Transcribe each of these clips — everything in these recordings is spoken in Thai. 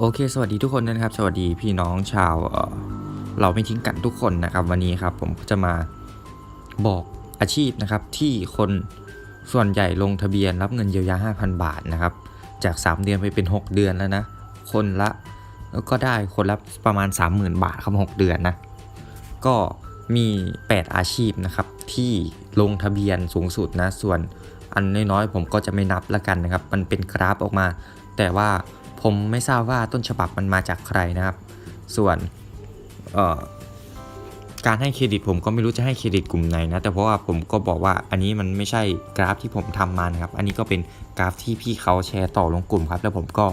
โอเค สวัสดีทุกคนนะครับ สวัสดีพี่น้องชาวเเราไม่ทิ้งกันทุกคนนะครับ วันนี้ครับผมจะมาบอกอาชีพนะครับที่คนส่วนใหญ่ลงทะเบียนรับเงินเยียวยา 5,000 บาทนะครับ จาก 3 เดือนไปเป็น 6 เดือนแล้วนะ คนละแล้วก็ได้คนละประมาณ 30,000 บาทครับ6เดือนนะ ก็มี 8 อาชีพนะครับที่ลงทะเบียนสูงสุดนะ ส่วนอันน้อยๆผมก็จะไม่นับละกันนะครับ มันเป็นกราฟออกมา แต่ว่า ผมไม่ทราบว่าต้นฉบับมันมาจากใครนะครับ ส่วนการให้เครดิตผมก็ไม่รู้จะให้เครดิตกลุ่มไหนนะ แต่เพราะว่าผมก็บอกว่าอันนี้มันไม่ใช่กราฟที่ผมทำมานะครับ อันนี้ก็เป็นกราฟที่พี่เขาแชร์ต่อลงกลุ่มครับ แล้วผมก็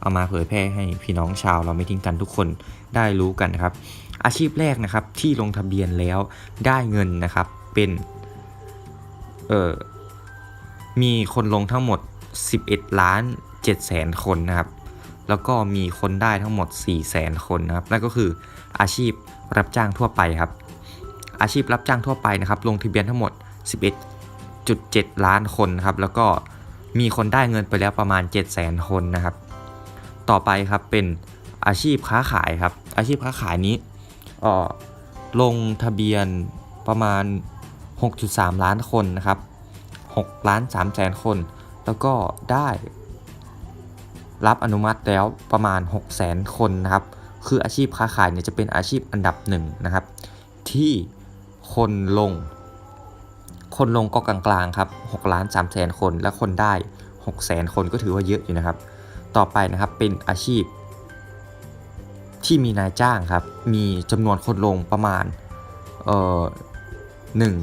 เอามาเผยแพร่ให้พี่น้องชาวเราไม่ทิ้งกันทุกคนได้รู้กันนะครับ อาชีพแรกนะครับที่ลงทะเบียนแล้วได้เงินนะครับเป็นเออมีคนลงทั้งหมด 11 ล้าน7แสนคนนะครับ แล้วก็มีคนได้ทั้งหมด4แสนคนนะครับนั่นก็คืออาชีพรับจ้างทั่วไปครับ อาชีพรับจ้างทั่วไปนะครับลงทะเบียนทั้งหมด 11.7 ล้านคนนะครับแล้วก็มีคนได้เงินไปแล้วประมาณ7แสนคนนะครับ ต่อไปครับเป็นอาชีพค้าขายครับ อาชีพค้าขายนี้ออลงทะเบียนประมาณ 6.3 ล้านคนนะครับ6ล้าน3แสนคน แล้วก็ได้ รับอนุมัติแล้วประมาณ 6 0แสนคนนะครับ คืออาชีพค้าขายเนี่ยจะเป็นอาชีพอันดับหนึ่งนะครับ ที่คนลง คนลงก็กลางๆครับ6ล้าน3แสนคนและคนได้6แสนคนก็ถือว่าเยอะอยู่นะครับ ต่อไปนะครับเป็นอาชีพ ที่มีนายจ้างครับ มีจำนวนคนลงประมาณเอ่อ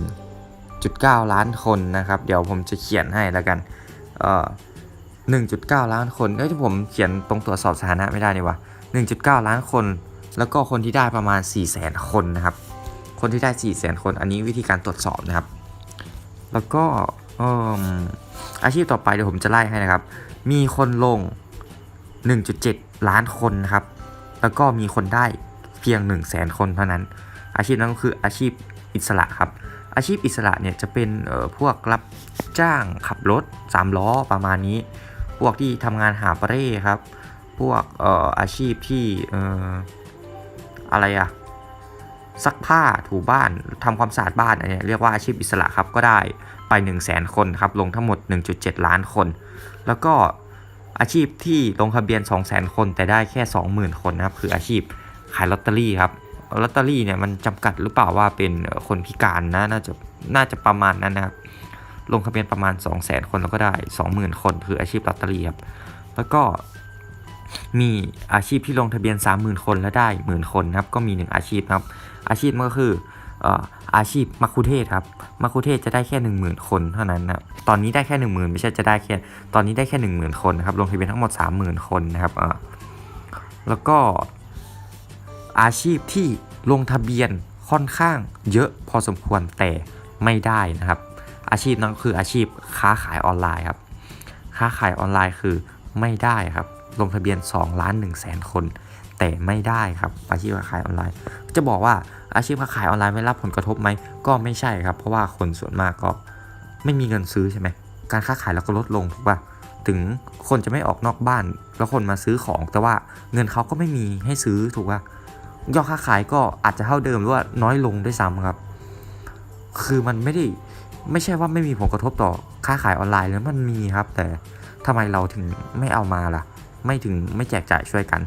1.9 ล้านคนนะครับ เดี๋ยวผมจะเขียนให้แล้วกันเอ่อ 1.9 ล้านคนเอ้ยที่ผมเขียนตรงตรวจสอบสถานะไม่ได้นี่วะ1.9 ล้านคน แล้วก็คนที่ได้ประมาณ 4 0 0แสนคนนะครับ คนที่ได้ 4 0 0แสนคน อันนี้วิธีการตรวจสอบนะครับ แล้วก็เอิ่มอาชีพต่อไปเดี๋ยวผมจะไล่ให้นะครับ มีคนลง 1.7 ล้านคนนะครับ แล้วก็มีคนได้เพียง 1 0 0 0 0แสนคนเท่านั้น อาชีพนั้นก็คืออาชีพอิสระครับ อาชีพอิสระเนี่ยจะเป็นเอ่อพวกรับจ้างขับรถ3ล้อประมาณนี้ พวกที่ทำงานหาบเร่ครับ พวกเอ่ออาชีพที่เอ่ออะไรอะซักผ้าถูบ้านทำความสะอาดบ้านอันเนี้ยเรียกว่าอาชีพอิสระครับก็ได้ไป 1 0 0 0 0แสนคนครับลงทั้งหมด 1.7 ล้านคน แล้วก็อาชีพที่ลงทะเบียน 2 0 0 0 0 0 คน แต่ได้แค่ 20,000 คนนะครับคืออาชีพขายลอตเตอรี่ครับลอตเตอรี่เนี่ยมันจำกัดหรือเปล่าว่าเป็นคนพิการนะน่าจะน่าจะประมาณนั้นนะครับ ลงทะเบียนประมาณ 2 0 0 0 0 คนแล้วก็ได้ 20,000 คนคืออาชีพลอตเตอรี่ครับแล้วก็มีอาชีพที่ลงทะเบียน 30,000 คนแล้วได้หมื่นคนนะครับก็มี 1 อาชีพนะครับ อาชีพมันก็คืออาชีพมัคคุเทศครับมัคคุเทศจะได้แค่ 10,000 คนเท่านั้นนะตอนนี้ได้แค่ 10,000 ไม่ใช่จะได้แค่ตอนนี้ได้แค่ 10,000 คนนะครับลงทะเบียนทั้งหมด 30,000 คนนะครับแล้วก็อาชีพที่ลงทะเบียนค่อนข้างเยอะพอสมควรแต่ไม่ได้นะครับ อาชีพนั้นก็คืออาชีพค้าขายออนไลน์ครับ ค้าขายออนไลน์คือไม่ได้ครับ ลงทะเบียน2ล้าน1แสนคน แต่ไม่ได้ครับ อาชีพค้าขายออนไลน์ จะบอกว่าอาชีพค้าขายออนไลน์ไม่รับผลกระทบไหมก็ไม่ใช่ครับ เพราะว่าคนส่วนมากก็ไม่มีเงินซื้อใช่ไหมการค้าขายเราก็ลดลงถูกป่ะถึงคนจะไม่ออกนอกบ้าน แล้วคนมาซื้อของ แต่ว่าเงินเขาก็ไม่มีให้ซื้อถูกป่ะยอดค้าขายก็อาจจะเท่าเดิมหรือว่าน้อยลงด้วยซ้ำครับ คือมันไม่ได้ ไม่ใช่ว่าไม่มีผลกระทบต่อค้าขายออนไลน์แล้วมันมีครับ แต่ทำไมเราถึงไม่เอามาล่ะ ไม่ถึงไม่แจกจ่ายช่วยกัน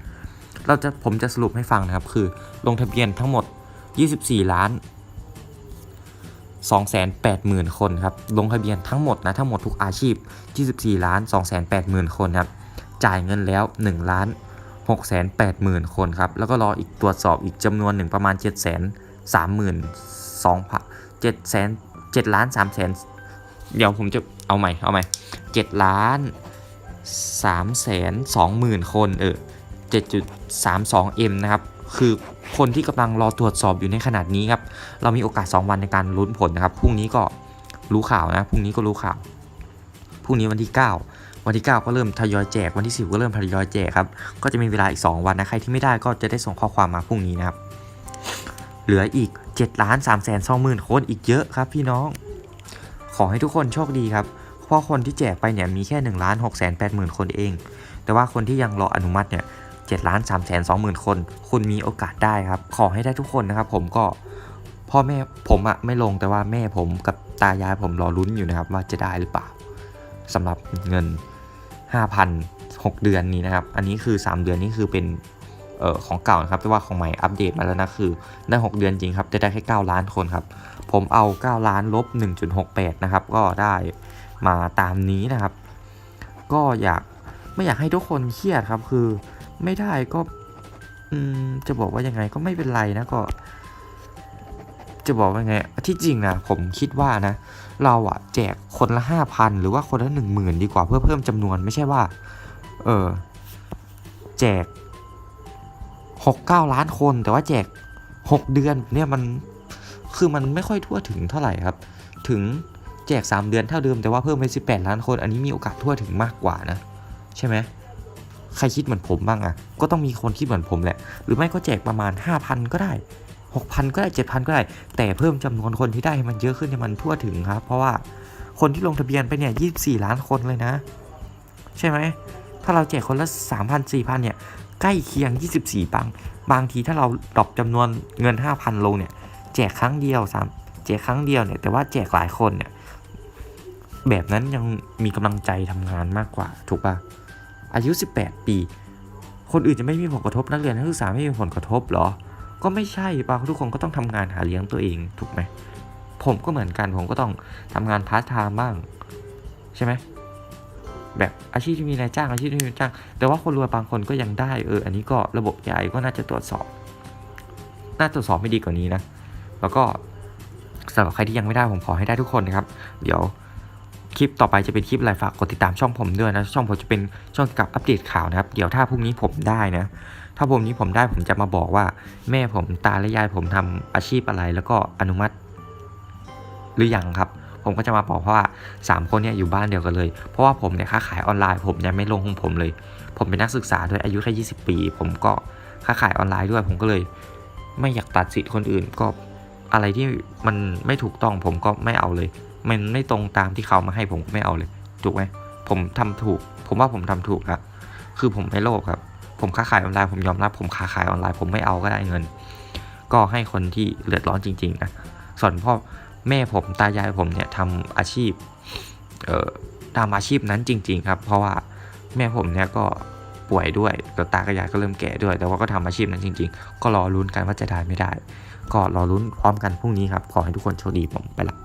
เราจะผมจะสรุปให้ฟังนะครับ คือลงทะเบียนทั้งหมด 24 ล้าน 280,000 คนครับ ลงทะเบียนทั้งหมดนะทั้งหมดทุกอาชีพ 24 ล้าน 280,000 คนครับ จ่ายเงินแล้ว 1 ล้าน 680,000 คนครับ แล้วก็รออีกตรวจสอบอีกจำนวนหนึ่งประมาณ 7 3 2 0 0 0 7 3 0 0 0 เจ็ดล้านสามแสนเดี๋ยวผมจะเอาใหม่เอาใหม่เจ็ดล้านสามแสนสองหมื่นคนเออเจ็ดจุดสามสองเอ็มนะครับ คือคนที่กำลังรอตรวจสอบอยู่ในขนาดนี้ครับ เรามีโอกาสสองวันในการลุ้นผลนะครับ พรุ่งนี้ก็รู้ข่าวนะ พรุ่งนี้ก็รู้ข่าว พรุ่งนี้วันที่เก้าวันที่เก้าก็เริ่มทยอยแจก วันที่สิบก็เริ่มทยอยแจกครับ ก็จะมีเวลาอีกสองวันนะ ใครที่ไม่ได้ก็จะได้ส่งข้อความมาพรุ่งนี้นะครับ เหลืออีก7ล้าน3แสน2หมื่นคนอีกเยอะครับพี่น้อง ขอให้ทุกคนโชคดีครับ เพราะคนที่แจกไปเนี่ยมีแค่1ล้าน6แสน8หมื่นคนเอง แต่ว่าคนที่ยังรออนุมัติเนี่ย7ล้าน3แสน2หมื่นคน คุณมีโอกาสได้ครับ ขอให้ได้ทุกคนนะครับผมก็พ่อแม่ผมอะไม่ลงแต่ว่าแม่ผมกับตายายผมรอลุ้นอยู่นะครับว่าจะได้หรือเปล่าสำหรับเงิน 5,000 6 เดือนนี้นะครับ อันนี้คือ 3 เดือนนี้คือเป็น ออของเก่านะครับแต่ว่าของใหม่อัปเดตมาแล้วนะคือได้ 6 เดือนจริงครับจะได้แค่ 9 ล้านคนครับ ผมเอา 9 ล้านลบ 1.68 นะครับ ก็ได้มาตามนี้นะครับ ก็อยากไม่อยากให้ทุกคนเครียดครับ คือไม่ได้ก็จะบอกว่ายังไงก็ไม่เป็นไรนะก็ จะบอกว่าไงที่จริงนะผมคิดว่านะ เราอะแจกคนละห้าพันหรือว่าคนละหนึ่งหมื่นดีกว่าเพื่อเพิ่มจำนวนไม่ใช่ว่า เออแจก หกเก้าล้านคน แต่ว่าแจกหกเดือนเนี่ยมันคือมันไม่ค่อยทั่วถึงเท่าไหร่ครับ ถึงแจก 3 เดือนเท่าเดิมแต่ว่าเพิ่มเป็น18 ล้านคน อันนี้มีโอกาสทั่วถึงมากกว่านะ ใช่ไหมใครคิดเหมือนผมบ้างอะก็ต้องมีคนคิดเหมือนผมแหละ หรือไม่ก็แจกประมาณ 5,000 ก็ได้ 6,000 ก็ได้ 7,000 ก็ได้ แต่เพิ่มจำนวนคนที่ได้ให้มันเยอะขึ้นให้มันทั่วถึงครับ เพราะว่าคนที่ลงทะเบียนไปเนี่ย 24 ล้านคนเลยนะ ใช่ไหม ถ้าเราแจกคนละ 3,000 4,000 เนี่ย ใกล้เคียง 24บางบางทีถ้าเราดรอปจำนวนเงิน 5,000 ลงเนี่ย แจกครั้งเดียวสามแจกครั้งเดียวเนี่ย แต่ว่าแจกหลายคนเนี่ย แบบนั้นยังมีกำลังใจทำงานมากกว่า ถูกปะอายุ 18 ปี คนอื่นจะไม่มีผลกระทบนักเรียนนักศึกษาไม่มีผลกระทบเหรอ ก็ไม่ใช่ปะทุกคนก็ต้องทำงานหาเลี้ยงตัวเองถูกไหมผมก็เหมือนกันผมก็ต้องทำงานพาร์ทไทม์บ้าง ใช่ไหม แบบอาชีพที่มีนายจ้างอาชีพที่มีนายจ้าง แต่ว่าคนรวยบางคนก็ยังได้เอออันนี้ก็ระบบใหญ่ก็น่าจะตรวจสอบ น่าตรวจสอบไม่ดีกว่านี้นะ แล้วก็สำหรับใครที่ยังไม่ได้ผมขอให้ได้ทุกคนนะครับ เดี๋ยวคลิปต่อไปจะเป็นคลิปอะไรฝากกดติดตามช่องผมด้วยนะ ช่องผมจะเป็นช่องกับอัปเดตข่าวนะครับ เดี๋ยวถ้าพรุ่งนี้ผมได้นะ ถ้าพรุ่งนี้ผมได้ผมจะมาบอกว่า แม่ผมตาและยายผมทำอาชีพอะไร แล้วก็อนุมัติ หรือยังครับ ผมก็จะมาบอกว่าสามคนเนี่ยอยู่บ้านเดียวกันเลย เพราะว่าผมเนี่ยค้าขายออนไลน์ผมยังไม่ลงของผมเลย ผมเป็นนักศึกษาด้วยอายุแค่20 ปี ผมก็ค้าขายออนไลน์ด้วย ผมก็เลย ไม่อยากตัดสิทธิ์คนอื่นก็อะไรที่มันไม่ถูกต้องผมก็ไม่เอาเลย มันไม่ตรงตามที่เขามาให้ผมก็ไม่เอาเลยถูกไหมผมทำถูก ผมว่าผมทำถูกครับคือผมไม่โลภครับ ผมค้าขายออนไลน์ผมยอมรับ ผมค้าขายออนไลน์ผมไม่เอาก็ได้เงิน ก็ให้คนที่เดือดร้อนจริง ๆ นะส่วนพ่อ แม่ผมตายายผมเนี่ยทำอาชีพเอ่อทำอาชีพนั้นจริง ๆ ครับ เพราะว่าแม่ผมเนี่ยก็ป่วยด้วยแล้วตากระยายก็เริ่มแก่ด้วย แต่ว่าก็ทำอาชีพนั้นจริง ๆ ก็รอลุ้นกันว่าจะได้ไม่ได้ ก็รอลุ้นพร้อมกันพรุ่งนี้ครับ ขอให้ทุกคนโชคดีผมไปละ